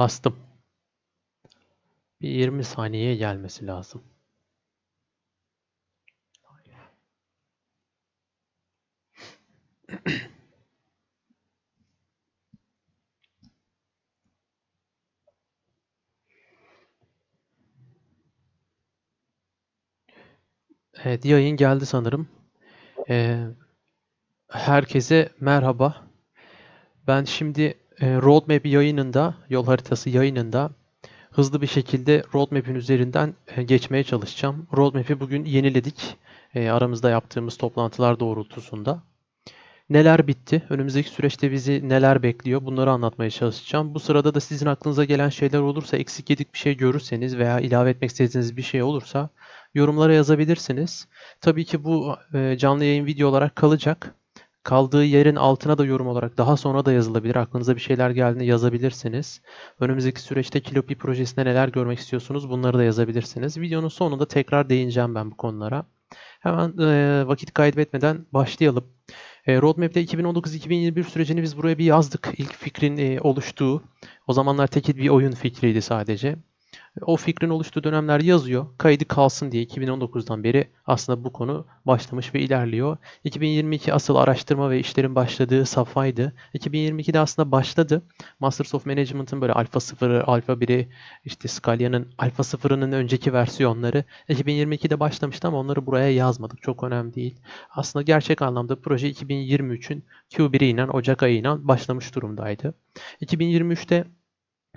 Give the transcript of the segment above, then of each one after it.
Bastım. Bir 20 saniyeye gelmesi lazım. Evet, yayın geldi sanırım. Ee, herkese merhaba. Ben şimdi Roadmap yayınında, yol haritası yayınında hızlı bir şekilde Roadmap'in üzerinden e, geçmeye çalışacağım. Roadmap'i bugün yeniledik. E, aramızda yaptığımız toplantılar doğrultusunda. Neler bitti? Önümüzdeki süreçte bizi neler bekliyor? Bunları anlatmaya çalışacağım. Bu sırada da sizin aklınıza gelen şeyler olursa, eksik yedik bir şey görürseniz veya ilave etmek istediğiniz bir şey olursa yorumlara yazabilirsiniz. Tabii ki bu e, canlı yayın video olarak kalacak. Kaldığı yerin altına da yorum olarak daha sonra da yazılabilir. Aklınıza bir şeyler geldiğinde yazabilirsiniz. Önümüzdeki süreçte Kilopi projesinde neler görmek istiyorsunuz bunları da yazabilirsiniz. Videonun sonunda tekrar değineceğim ben bu konulara. Hemen e, vakit kaybetmeden başlayalım. E, Roadmap'te 2019-2021 sürecini biz buraya bir yazdık. İlk fikrin e, oluştuğu. O zamanlar tekil bir oyun fikriydi sadece. O fikrin oluştuğu dönemler yazıyor. Kaydı kalsın diye 2019'dan beri aslında bu konu başlamış ve ilerliyor. 2022 asıl araştırma ve işlerin başladığı safhaydı. 2022'de aslında başladı. Masters of Management'ın böyle alfa 0'ı, alfa 1'i, işte Scalia'nın alfa 0'ının önceki versiyonları 2022'de başlamıştı ama onları buraya yazmadık. Çok önemli değil. Aslında gerçek anlamda proje 2023'ün Q1'i inen Ocak ayıyla başlamış durumdaydı. 2023'te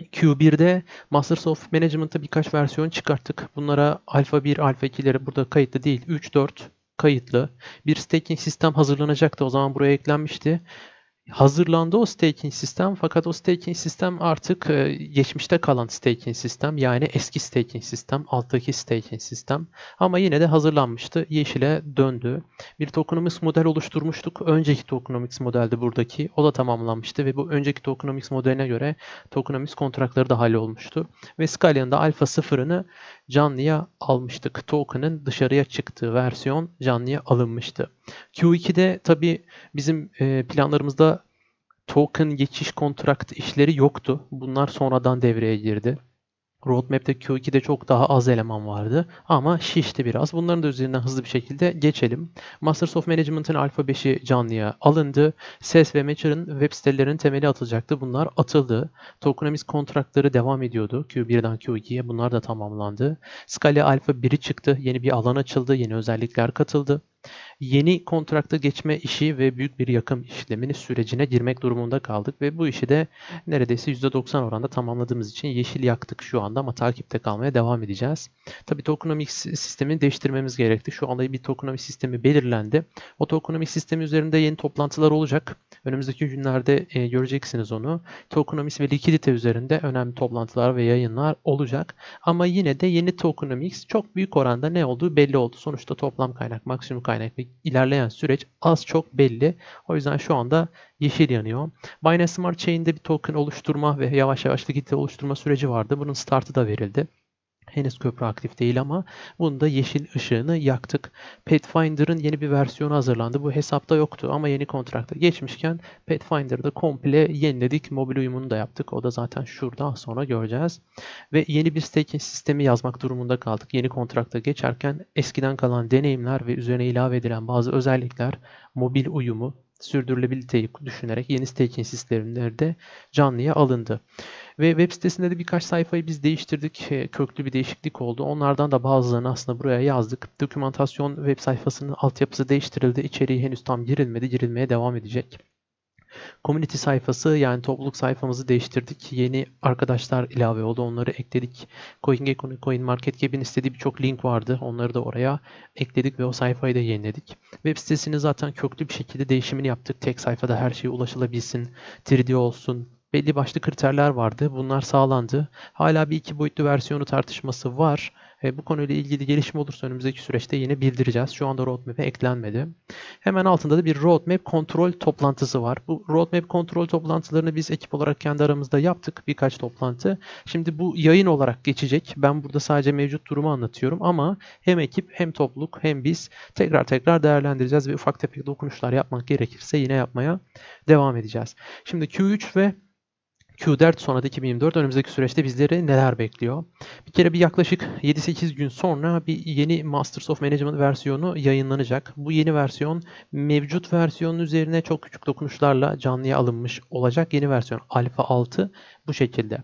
Q1'de Masters of Management'a birkaç versiyon çıkarttık. Bunlara Alpha 1, Alpha 2'leri burada kayıtlı değil. 3, 4 kayıtlı. Bir staking sistem hazırlanacaktı. O zaman buraya eklenmişti. Hazırlandı o staking sistem fakat o staking sistem artık e, geçmişte kalan staking sistem yani eski staking sistem, alttaki staking sistem ama yine de hazırlanmıştı. Yeşile döndü. Bir tokenomics model oluşturmuştuk. Önceki tokenomics modeldi buradaki. O da tamamlanmıştı ve bu önceki tokenomics modeline göre tokenomics kontratları da hallolmuştu. Ve Scalia'nın da alfa sıfırını canlıya almıştık. Token'ın dışarıya çıktığı versiyon canlıya alınmıştı. Q2'de tabi bizim e, planlarımızda token geçiş kontrakt işleri yoktu. Bunlar sonradan devreye girdi. Roadmap'te Q2'de çok daha az eleman vardı ama şişti biraz. Bunların da üzerinden hızlı bir şekilde geçelim. Masters of Management'ın Alpha 5'i canlıya alındı. SES ve Matcher'ın web sitelerinin temeli atılacaktı. Bunlar atıldı. Tokenomics kontratları devam ediyordu. Q1'den Q2'ye bunlar da tamamlandı. Scalia Alpha 1'i çıktı. Yeni bir alan açıldı. Yeni özellikler katıldı yeni kontrakta geçme işi ve büyük bir yakım işlemini sürecine girmek durumunda kaldık ve bu işi de neredeyse %90 oranda tamamladığımız için yeşil yaktık şu anda ama takipte kalmaya devam edeceğiz. Tabii tokenomics sistemini değiştirmemiz gerekti. Şu anda bir tokenomics sistemi belirlendi. O tokenomics sistemi üzerinde yeni toplantılar olacak. Önümüzdeki günlerde e, göreceksiniz onu. Tokenomics ve likidite üzerinde önemli toplantılar ve yayınlar olacak. Ama yine de yeni tokenomics çok büyük oranda ne olduğu belli oldu. Sonuçta toplam kaynak, maksimum kaynak ve ilerleyen süreç az çok belli. O yüzden şu anda yeşil yanıyor. Binance Smart Chain'de bir token oluşturma ve yavaş yavaş likidite oluşturma süreci vardı. Bunun startı da verildi. Henüz köprü aktif değil ama bunda yeşil ışığını yaktık. Pathfinder'ın yeni bir versiyonu hazırlandı. Bu hesapta yoktu ama yeni kontrakta geçmişken Pathfinder'da komple yeniledik. Mobil uyumunu da yaptık. O da zaten şurada sonra göreceğiz. Ve yeni bir staking sistemi yazmak durumunda kaldık. Yeni kontrakta geçerken eskiden kalan deneyimler ve üzerine ilave edilen bazı özellikler, mobil uyumu, sürdürülebiliteyi düşünerek yeni staking sistemleri de canlıya alındı. Ve web sitesinde de birkaç sayfayı biz değiştirdik. E, köklü bir değişiklik oldu. Onlardan da bazılarını aslında buraya yazdık. Dokümantasyon web sayfasının altyapısı değiştirildi. İçeriği henüz tam girilmedi. Girilmeye devam edecek. Community sayfası yani topluluk sayfamızı değiştirdik. Yeni arkadaşlar ilave oldu. Onları ekledik. CoinGecko, CoinMarketCap'in istediği birçok link vardı. Onları da oraya ekledik ve o sayfayı da yeniledik. Web sitesini zaten köklü bir şekilde değişimini yaptık. Tek sayfada her şey ulaşılabilsin. 3D olsun, belli başlı kriterler vardı. Bunlar sağlandı. Hala bir iki boyutlu versiyonu tartışması var. E, bu konuyla ilgili gelişme olursa önümüzdeki süreçte yine bildireceğiz. Şu anda roadmap'e eklenmedi. Hemen altında da bir roadmap kontrol toplantısı var. Bu roadmap kontrol toplantılarını biz ekip olarak kendi aramızda yaptık. Birkaç toplantı. Şimdi bu yayın olarak geçecek. Ben burada sadece mevcut durumu anlatıyorum ama hem ekip hem topluluk hem biz tekrar tekrar değerlendireceğiz ve ufak tefek dokunuşlar yapmak gerekirse yine yapmaya devam edeceğiz. Şimdi Q3 ve Q4 sonra da 2024 önümüzdeki süreçte bizleri neler bekliyor? Bir kere bir yaklaşık 7-8 gün sonra bir yeni Masters of Management versiyonu yayınlanacak. Bu yeni versiyon mevcut versiyonun üzerine çok küçük dokunuşlarla canlıya alınmış olacak. Yeni versiyon Alpha 6 bu şekilde.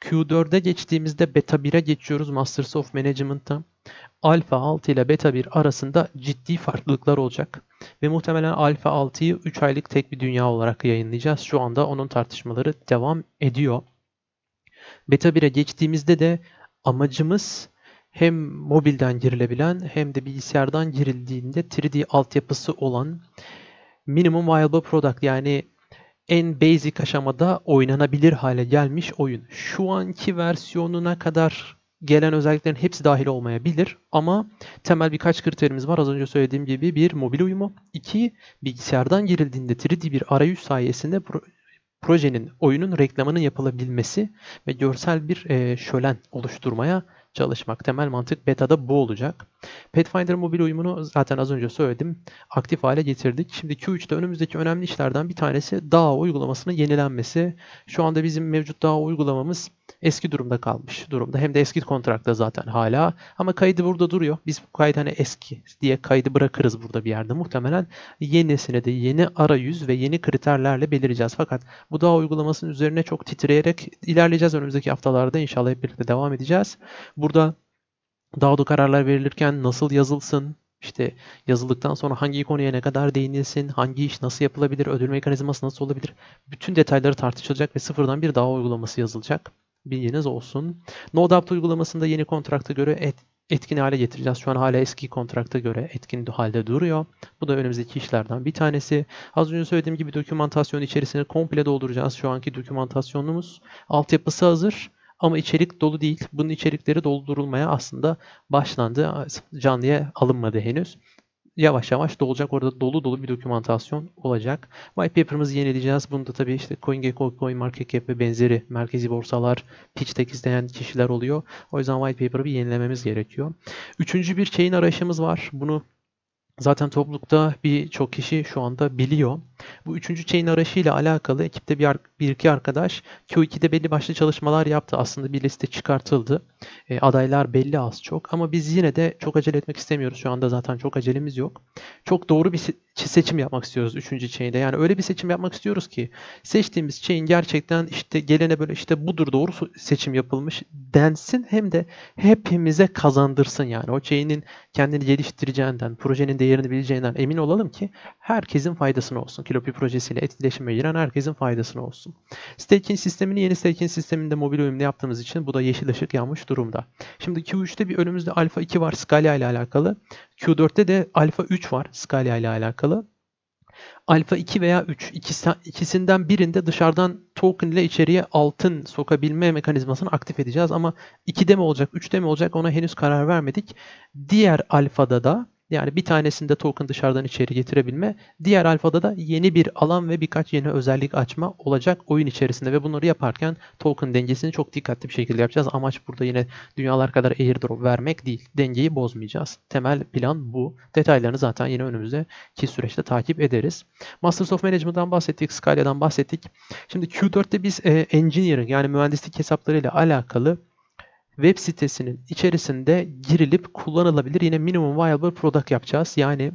Q4'e geçtiğimizde Beta 1'e geçiyoruz Masters of Management'ta. Alpha 6 ile Beta 1 arasında ciddi farklılıklar olacak. Ve muhtemelen Alpha 6'yı 3 aylık tek bir dünya olarak yayınlayacağız. Şu anda onun tartışmaları devam ediyor. Beta 1'e geçtiğimizde de amacımız hem mobilden girilebilen hem de bilgisayardan girildiğinde 3D altyapısı olan minimum viable product yani en basic aşamada oynanabilir hale gelmiş oyun. Şu anki versiyonuna kadar gelen özelliklerin hepsi dahil olmayabilir ama temel birkaç kriterimiz var. Az önce söylediğim gibi bir mobil uyumu, iki bilgisayardan girildiğinde 3D bir arayüz sayesinde projenin, oyunun reklamının yapılabilmesi ve görsel bir şölen oluşturmaya çalışmak. Temel mantık beta'da bu olacak. Pathfinder mobil uyumunu zaten az önce söyledim. Aktif hale getirdik. Şimdi Q3'te önümüzdeki önemli işlerden bir tanesi DAO uygulamasının yenilenmesi. Şu anda bizim mevcut DAO uygulamamız eski durumda kalmış durumda. Hem de eski kontrakta zaten hala. Ama kaydı burada duruyor. Biz bu kaydı hani eski diye kaydı bırakırız burada bir yerde. Muhtemelen yenisini de yeni arayüz ve yeni kriterlerle belirleyeceğiz. Fakat bu DAO uygulamasının üzerine çok titreyerek ilerleyeceğiz önümüzdeki haftalarda. İnşallah hep birlikte devam edeceğiz. Burada DAO'da kararlar verilirken nasıl yazılsın, işte yazıldıktan sonra hangi konuya ne kadar değinilsin, hangi iş nasıl yapılabilir, ödül mekanizması nasıl olabilir, bütün detayları tartışılacak ve sıfırdan bir DAO uygulaması yazılacak. Bilginiz olsun. NoDAPT uygulamasında yeni kontrakta göre et, etkin hale getireceğiz. Şu an hala eski kontrakta göre etkin halde duruyor. Bu da önümüzdeki işlerden bir tanesi. Az önce söylediğim gibi dokümantasyon içerisini komple dolduracağız. Şu anki dokümantasyonumuz altyapısı hazır. Ama içerik dolu değil. Bunun içerikleri doldurulmaya aslında başlandı. Canlıya alınmadı henüz. Yavaş yavaş dolacak. Orada dolu dolu bir dokümantasyon olacak. White paper'ımızı yenileyeceğiz. Bunu da tabii işte CoinGecko, CoinMarketCap ve benzeri merkezi borsalar pitch deck isteyen kişiler oluyor. O yüzden white paper'ı bir yenilememiz gerekiyor. Üçüncü bir chain arayışımız var. Bunu zaten toplulukta birçok kişi şu anda biliyor. Bu üçüncü chain arayışıyla alakalı ekipte bir, bir iki arkadaş Q2'de belli başlı çalışmalar yaptı. Aslında bir liste çıkartıldı. E, adaylar belli az çok ama biz yine de çok acele etmek istemiyoruz. Şu anda zaten çok acelemiz yok. Çok doğru bir seçim yapmak istiyoruz üçüncü chain'de. Yani öyle bir seçim yapmak istiyoruz ki seçtiğimiz chain gerçekten işte gelene böyle işte budur doğru seçim yapılmış densin hem de hepimize kazandırsın yani. O chain'in kendini geliştireceğinden, projenin değerini bileceğinden emin olalım ki herkesin faydasına olsun. Kilopi projesiyle etkileşime giren herkesin faydasına olsun. Staking sistemini yeni staking sisteminde mobil uyumlu yaptığımız için bu da yeşil ışık yanmış durumda. Şimdi Q3'te bir önümüzde Alpha 2 var Scalia ile alakalı. Q4'te de Alpha 3 var Scalia ile alakalı. Alpha 2 veya 3 ikisi, ikisinden birinde dışarıdan token ile içeriye altın sokabilme mekanizmasını aktif edeceğiz ama 2'de mi olacak 3'te mi olacak ona henüz karar vermedik. Diğer alfada da yani bir tanesinde token dışarıdan içeri getirebilme. Diğer alfada da yeni bir alan ve birkaç yeni özellik açma olacak oyun içerisinde ve bunları yaparken token dengesini çok dikkatli bir şekilde yapacağız. Amaç burada yine dünyalar kadar airdrop vermek değil. Dengeyi bozmayacağız. Temel plan bu. Detaylarını zaten yine önümüzdeki süreçte takip ederiz. Masters of Management'dan bahsettik, Scalia'dan bahsettik. Şimdi Q4'te biz e, engineering yani mühendislik hesaplarıyla alakalı web sitesinin içerisinde girilip kullanılabilir yine minimum viable product yapacağız. Yani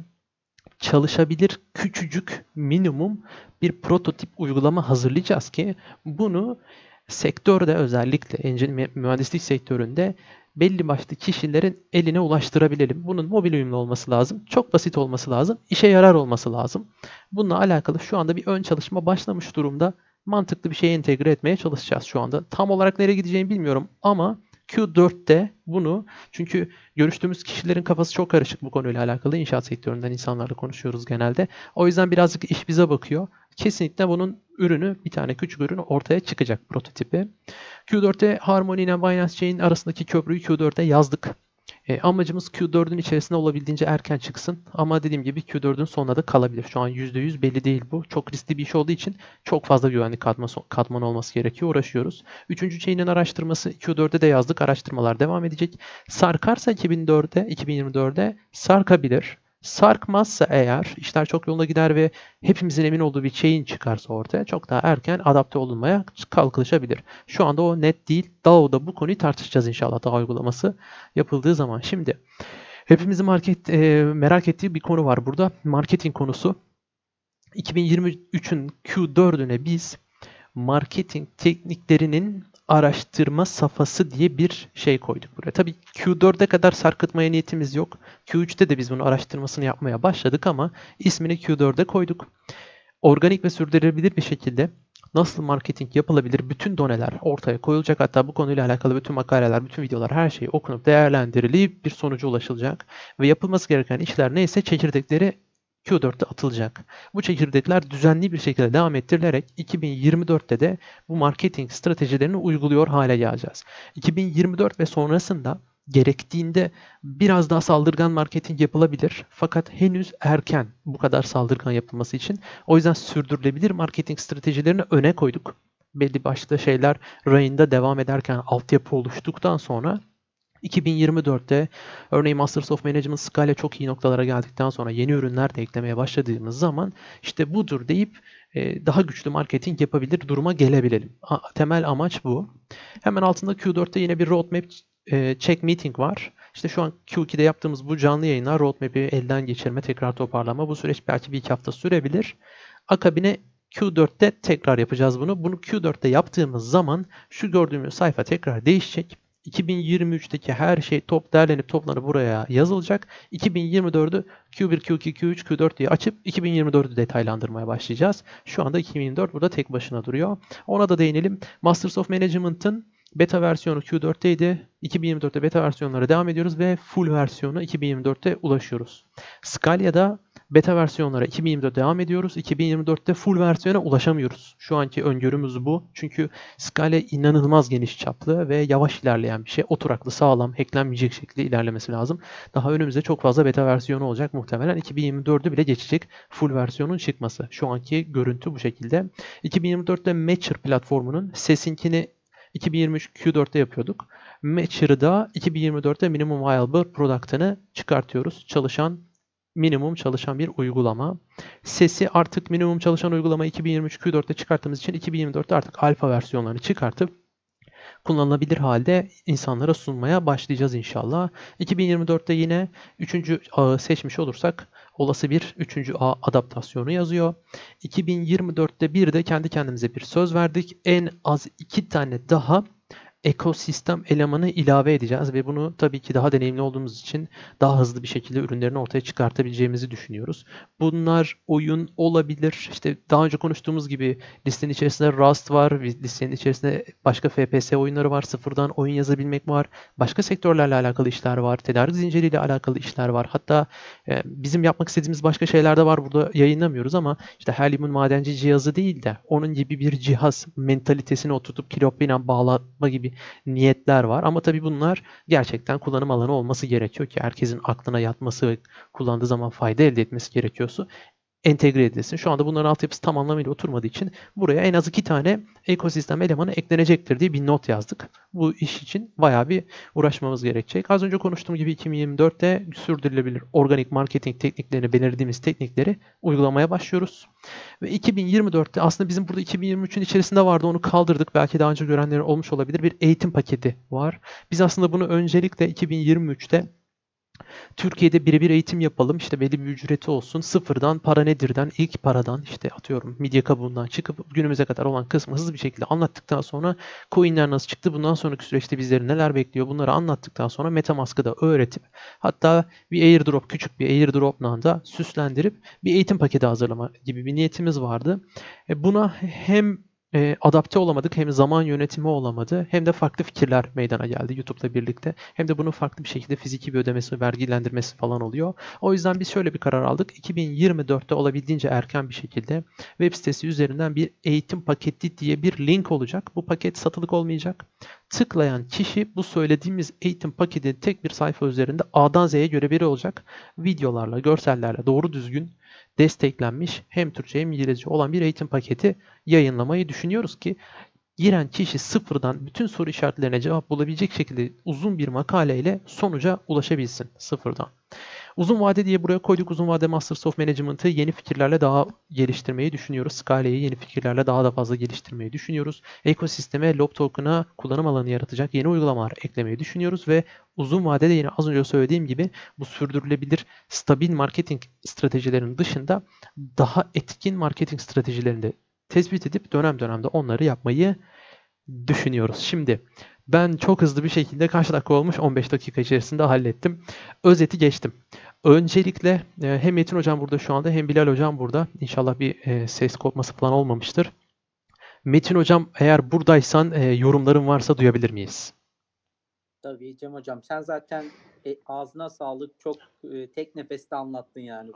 çalışabilir küçücük minimum bir prototip uygulama hazırlayacağız ki bunu sektörde özellikle mühendislik sektöründe belli başlı kişilerin eline ulaştırabilelim. Bunun mobil uyumlu olması lazım. Çok basit olması lazım. işe yarar olması lazım. Bununla alakalı şu anda bir ön çalışma başlamış durumda. Mantıklı bir şeye entegre etmeye çalışacağız şu anda. Tam olarak nereye gideceğimi bilmiyorum ama Q4'te bunu çünkü görüştüğümüz kişilerin kafası çok karışık bu konuyla alakalı. inşaat sektöründen insanlarla konuşuyoruz genelde. O yüzden birazcık iş bize bakıyor. Kesinlikle bunun ürünü bir tane küçük ürün ortaya çıkacak prototipi. Q4'te Harmony ile Binance Chain arasındaki köprüyü Q4'te yazdık. E, amacımız Q4'ün içerisinde olabildiğince erken çıksın. Ama dediğim gibi Q4'ün sonunda da kalabilir. Şu an %100 belli değil bu. Çok riskli bir iş olduğu için çok fazla güvenlik katman, katman olması gerekiyor. Uğraşıyoruz. Üçüncü chain'in araştırması Q4'e de yazdık. Araştırmalar devam edecek. Sarkarsa 2004'e, 2024'de sarkabilir. Sarkmazsa eğer, işler çok yolunda gider ve hepimizin emin olduğu bir şeyin çıkarsa ortaya çok daha erken adapte olunmaya kalkışabilir. Şu anda o net değil. DAO'da bu konuyu tartışacağız inşallah DAO uygulaması yapıldığı zaman. Şimdi hepimizin market e, merak ettiği bir konu var burada. Marketing konusu. 2023'ün Q4'üne biz marketing tekniklerinin araştırma safhası diye bir şey koyduk buraya. Tabii Q4'e kadar sarkıtmaya niyetimiz yok. Q3'te de biz bunun araştırmasını yapmaya başladık ama ismini Q4'e koyduk. Organik ve sürdürülebilir bir şekilde nasıl marketing yapılabilir bütün doneler ortaya koyulacak. Hatta bu konuyla alakalı bütün makaleler, bütün videolar her şey okunup değerlendirilip bir sonuca ulaşılacak. Ve yapılması gereken işler neyse çekirdekleri Q4'te atılacak. Bu çekirdekler düzenli bir şekilde devam ettirilerek 2024'te de bu marketing stratejilerini uyguluyor hale geleceğiz. 2024 ve sonrasında gerektiğinde biraz daha saldırgan marketing yapılabilir. Fakat henüz erken bu kadar saldırgan yapılması için. O yüzden sürdürülebilir marketing stratejilerini öne koyduk. Belli başlı şeyler rayında devam ederken altyapı oluştuktan sonra 2024'te örneğin Masters of Management Scala çok iyi noktalara geldikten sonra yeni ürünler de eklemeye başladığımız zaman işte budur deyip e, daha güçlü marketing yapabilir duruma gelebilelim. Temel amaç bu. Hemen altında Q4'te yine bir roadmap e, check meeting var. İşte şu an Q2'de yaptığımız bu canlı yayınlar roadmap'i elden geçirme, tekrar toparlama. Bu süreç belki bir iki hafta sürebilir. Akabine Q4'te tekrar yapacağız bunu. Bunu Q4'te yaptığımız zaman şu gördüğümüz sayfa tekrar değişecek. 2023'teki her şey top derlenip toplanıp buraya yazılacak. 2024'ü Q1, Q2, Q3, Q4 diye açıp 2024'ü detaylandırmaya başlayacağız. Şu anda 2024 burada tek başına duruyor. Ona da değinelim. Masters of Management'ın beta versiyonu Q4'teydi. 2024'te beta versiyonlara devam ediyoruz ve full versiyonu 2024'te ulaşıyoruz. Scalia'da beta versiyonlara 2024 devam ediyoruz. 2024'te full versiyona ulaşamıyoruz. Şu anki öngörümüz bu. Çünkü Scala inanılmaz geniş çaplı ve yavaş ilerleyen bir şey. Oturaklı, sağlam, hacklenmeyecek şekilde ilerlemesi lazım. Daha önümüzde çok fazla beta versiyonu olacak muhtemelen. 2024'ü bile geçecek full versiyonun çıkması. Şu anki görüntü bu şekilde. 2024'te Matcher platformunun sesinkini 2023 Q4'te yapıyorduk. Matcher'ı da 2024'te Minimum Viable Product'ını çıkartıyoruz. Çalışan minimum çalışan bir uygulama. Sesi artık minimum çalışan uygulama 2023 Q4'te çıkarttığımız için 2024'te artık alfa versiyonlarını çıkartıp kullanılabilir halde insanlara sunmaya başlayacağız inşallah. 2024'te yine 3. ağı seçmiş olursak olası bir 3. ağ adaptasyonu yazıyor. 2024'te bir de kendi kendimize bir söz verdik. En az 2 tane daha ekosistem elemanı ilave edeceğiz ve bunu tabii ki daha deneyimli olduğumuz için daha hızlı bir şekilde ürünlerini ortaya çıkartabileceğimizi düşünüyoruz. Bunlar oyun olabilir. İşte daha önce konuştuğumuz gibi listenin içerisinde Rust var, listenin içerisinde başka FPS oyunları var, sıfırdan oyun yazabilmek var, başka sektörlerle alakalı işler var, tedarik zinciriyle alakalı işler var. Hatta e, bizim yapmak istediğimiz başka şeyler de var. Burada yayınlamıyoruz ama işte Helium'un madenci cihazı değil de onun gibi bir cihaz mentalitesini oturtup kilopina bağlatma gibi niyetler var. Ama tabii bunlar gerçekten kullanım alanı olması gerekiyor ki herkesin aklına yatması kullandığı zaman fayda elde etmesi gerekiyorsa entegre edilsin. Şu anda bunların altyapısı tam anlamıyla oturmadığı için buraya en az iki tane ekosistem elemanı eklenecektir diye bir not yazdık. Bu iş için bayağı bir uğraşmamız gerekecek. Az önce konuştuğum gibi 2024'te sürdürülebilir organik marketing tekniklerini belirlediğimiz teknikleri uygulamaya başlıyoruz. Ve 2024'te aslında bizim burada 2023'ün içerisinde vardı onu kaldırdık. Belki daha önce görenlerin olmuş olabilir. Bir eğitim paketi var. Biz aslında bunu öncelikle 2023'te Türkiye'de birebir eğitim yapalım. İşte belli bir ücreti olsun. Sıfırdan para nedirden, ilk paradan işte atıyorum midye kabuğundan çıkıp günümüze kadar olan kısmı hızlı bir şekilde anlattıktan sonra coinler nasıl çıktı, bundan sonraki süreçte bizleri neler bekliyor bunları anlattıktan sonra Metamask'ı da öğretip hatta bir airdrop, küçük bir airdrop'la da süslendirip bir eğitim paketi hazırlama gibi bir niyetimiz vardı. E buna hem e, adapte olamadık. Hem zaman yönetimi olamadı hem de farklı fikirler meydana geldi YouTube'la birlikte. Hem de bunun farklı bir şekilde fiziki bir ödemesi, vergilendirmesi falan oluyor. O yüzden biz şöyle bir karar aldık. 2024'te olabildiğince erken bir şekilde web sitesi üzerinden bir eğitim paketi diye bir link olacak. Bu paket satılık olmayacak. Tıklayan kişi bu söylediğimiz eğitim paketi tek bir sayfa üzerinde A'dan Z'ye göre biri olacak. Videolarla, görsellerle doğru düzgün desteklenmiş hem Türkçe hem İngilizce olan bir eğitim paketi yayınlamayı düşünüyoruz ki giren kişi sıfırdan bütün soru işaretlerine cevap bulabilecek şekilde uzun bir makaleyle sonuca ulaşabilsin sıfırdan. Uzun vade diye buraya koyduk. Uzun vade Masters of Management'ı yeni fikirlerle daha geliştirmeyi düşünüyoruz. Scala'yı yeni fikirlerle daha da fazla geliştirmeyi düşünüyoruz. Ekosisteme Lob Token'a kullanım alanı yaratacak yeni uygulamalar eklemeyi düşünüyoruz ve uzun vadede yine az önce söylediğim gibi bu sürdürülebilir stabil marketing stratejilerinin dışında daha etkin marketing stratejilerini de tespit edip dönem dönemde onları yapmayı düşünüyoruz. Şimdi ben çok hızlı bir şekilde kaç dakika olmuş? 15 dakika içerisinde hallettim. Özeti geçtim. Öncelikle e, hem Metin Hocam burada şu anda hem Bilal Hocam burada. İnşallah bir e, ses kopması falan olmamıştır. Metin Hocam eğer buradaysan e, yorumların varsa duyabilir miyiz? Tabii Cem Hocam. Sen zaten ağzına sağlık. Çok tek nefeste anlattın yani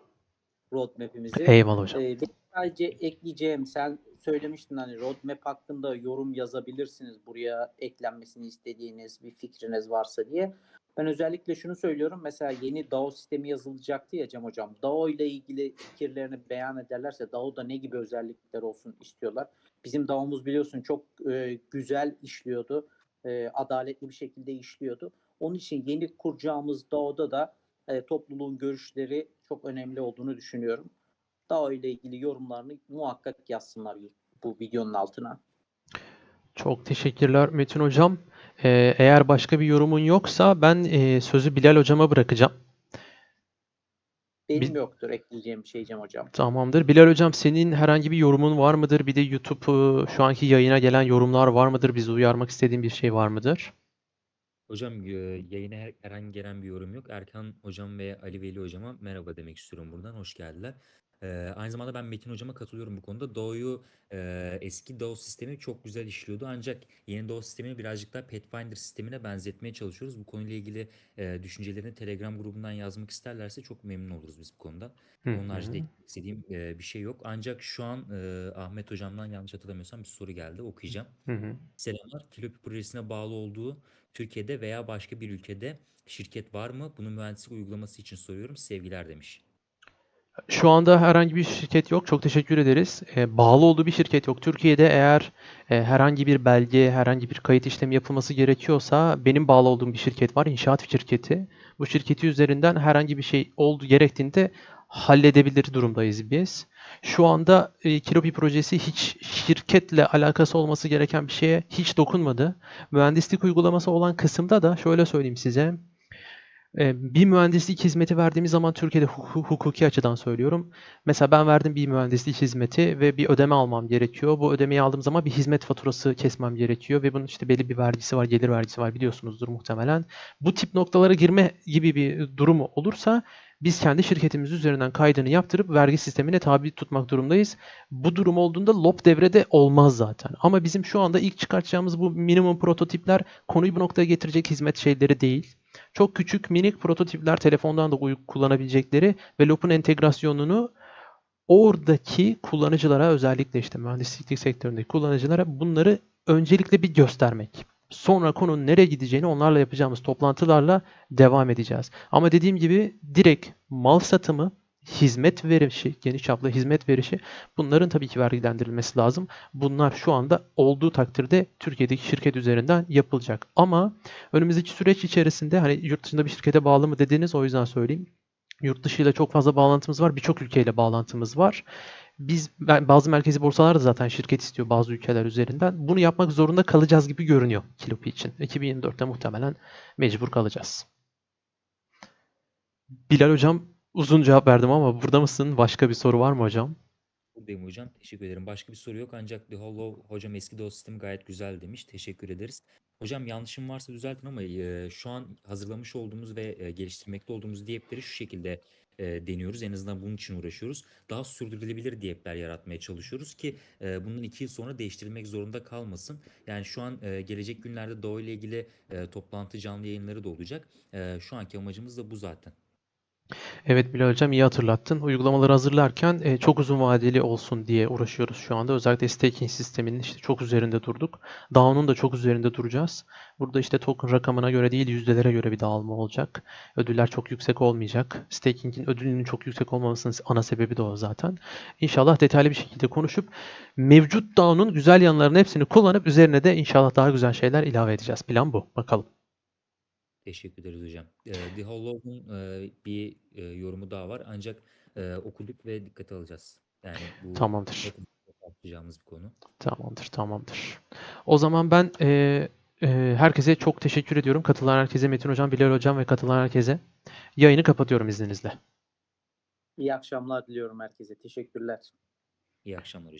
roadmap'imizi. Eyvallah hocam. E, benim sadece ekleyeceğim sen söylemiştin hani roadmap hakkında yorum yazabilirsiniz buraya eklenmesini istediğiniz bir fikriniz varsa diye. Ben özellikle şunu söylüyorum. Mesela yeni DAO sistemi yazılacaktı ya Cem Hocam. DAO ile ilgili fikirlerini beyan ederlerse DAO'da ne gibi özellikler olsun istiyorlar. Bizim DAO'muz biliyorsun çok e, güzel işliyordu. E, adaletli bir şekilde işliyordu. Onun için yeni kuracağımız DAO'da da e, topluluğun görüşleri çok önemli olduğunu düşünüyorum. DAO ile ilgili yorumlarını muhakkak yazsınlar bu videonun altına. Çok teşekkürler Metin Hocam. Ee, eğer başka bir yorumun yoksa ben e, sözü Bilal Hocam'a bırakacağım. Benim yoktur ekleyeceğim bir şey Cem Hocam. Tamamdır. Bilal Hocam senin herhangi bir yorumun var mıdır? Bir de YouTube e, şu anki yayına gelen yorumlar var mıdır? Bizi uyarmak istediğin bir şey var mıdır? Hocam e, yayına her- herhangi gelen bir yorum yok. Erkan hocam ve Ali Veli hocama merhaba demek istiyorum buradan. Hoş geldiler. Ee, aynı zamanda ben Metin hocama katılıyorum bu konuda. Doğu'yu e, eski Doğu sistemi çok güzel işliyordu. Ancak yeni Doğu sistemini birazcık daha Pathfinder sistemine benzetmeye çalışıyoruz. Bu konuyla ilgili e, düşüncelerini Telegram grubundan yazmak isterlerse çok memnun oluruz biz bu konuda. Hı Onun hı. haricinde istediğim e, bir şey yok. Ancak şu an e, Ahmet hocamdan yanlış hatırlamıyorsam bir soru geldi. Okuyacağım. Hı hı. Selamlar. Kilopi projesine bağlı olduğu Türkiye'de veya başka bir ülkede şirket var mı? Bunu mühendislik uygulaması için soruyorum. Sevgiler demiş. Şu anda herhangi bir şirket yok. Çok teşekkür ederiz. Ee, bağlı olduğu bir şirket yok. Türkiye'de eğer e, herhangi bir belge, herhangi bir kayıt işlemi yapılması gerekiyorsa benim bağlı olduğum bir şirket var. İnşaat şirketi. Bu şirketi üzerinden herhangi bir şey oldu gerektiğinde halledebilir durumdayız biz. Şu anda e, Kilopi projesi hiç şirketle alakası olması gereken bir şeye hiç dokunmadı. Mühendislik uygulaması olan kısımda da şöyle söyleyeyim size. E, Bir mühendislik hizmeti verdiğimiz zaman Türkiye'de huku- hukuki açıdan söylüyorum. Mesela ben verdim bir mühendislik hizmeti ve bir ödeme almam gerekiyor. Bu ödemeyi aldığım zaman bir hizmet faturası kesmem gerekiyor ve bunun işte belli bir vergisi var, gelir vergisi var biliyorsunuzdur muhtemelen. Bu tip noktalara girme gibi bir durumu olursa biz kendi şirketimiz üzerinden kaydını yaptırıp vergi sistemine tabi tutmak durumdayız. Bu durum olduğunda LOP devrede olmaz zaten. Ama bizim şu anda ilk çıkartacağımız bu minimum prototipler konuyu bu noktaya getirecek hizmet şeyleri değil. Çok küçük minik prototipler telefondan da kullanabilecekleri ve LOP'un entegrasyonunu oradaki kullanıcılara özellikle işte mühendislik sektöründeki kullanıcılara bunları öncelikle bir göstermek. Sonra konunun nereye gideceğini onlarla yapacağımız toplantılarla devam edeceğiz. Ama dediğim gibi direkt mal satımı, hizmet verişi, geniş çaplı hizmet verişi bunların tabii ki vergilendirilmesi lazım. Bunlar şu anda olduğu takdirde Türkiye'deki şirket üzerinden yapılacak. Ama önümüzdeki süreç içerisinde hani yurt dışında bir şirkete bağlı mı dediniz o yüzden söyleyeyim. Yurt dışı ile çok fazla bağlantımız var. Birçok ülkeyle bağlantımız var. Biz bazı merkezi borsalar da zaten şirket istiyor bazı ülkeler üzerinden. Bunu yapmak zorunda kalacağız gibi görünüyor Kilopi için. 2024'te muhtemelen mecbur kalacağız. Bilal hocam uzun cevap verdim ama burada mısın? Başka bir soru var mı hocam? Buradayım hocam. Teşekkür ederim. Başka bir soru yok ancak The Hollow hocam eski Doğu sistemi gayet güzel demiş. Teşekkür ederiz. Hocam yanlışım varsa düzeltin ama e, şu an hazırlamış olduğumuz ve e, geliştirmekte olduğumuz diyepleri şu şekilde e, deniyoruz. En azından bunun için uğraşıyoruz. Daha sürdürülebilir diyepler yaratmaya çalışıyoruz ki e, bunun iki yıl sonra değiştirilmek zorunda kalmasın. Yani şu an e, gelecek günlerde Doğu ile ilgili e, toplantı canlı yayınları da olacak. E, şu anki amacımız da bu zaten. Evet Bilal Hocam iyi hatırlattın. Uygulamaları hazırlarken e, çok uzun vadeli olsun diye uğraşıyoruz şu anda. Özellikle staking sisteminin işte çok üzerinde durduk. DAO'nun da çok üzerinde duracağız. Burada işte token rakamına göre değil yüzdelere göre bir dağılma olacak. Ödüller çok yüksek olmayacak. Staking'in ödülünün çok yüksek olmamasının ana sebebi de o zaten. İnşallah detaylı bir şekilde konuşup mevcut DAO'nun güzel yanlarının hepsini kullanıp üzerine de inşallah daha güzel şeyler ilave edeceğiz. Plan bu. Bakalım. Teşekkür ederiz hocam. The Hollow'un e, bir e, yorumu daha var ancak e, okuduk ve dikkate alacağız. Yani bu Tamamdır. tartışacağımız bir konu. Tamamdır, tamamdır. O zaman ben e, e, herkese çok teşekkür ediyorum. Katılan herkese, Metin Hocam, Bilal Hocam ve katılan herkese. Yayını kapatıyorum izninizle. İyi akşamlar diliyorum herkese. Teşekkürler. İyi akşamlar hocam.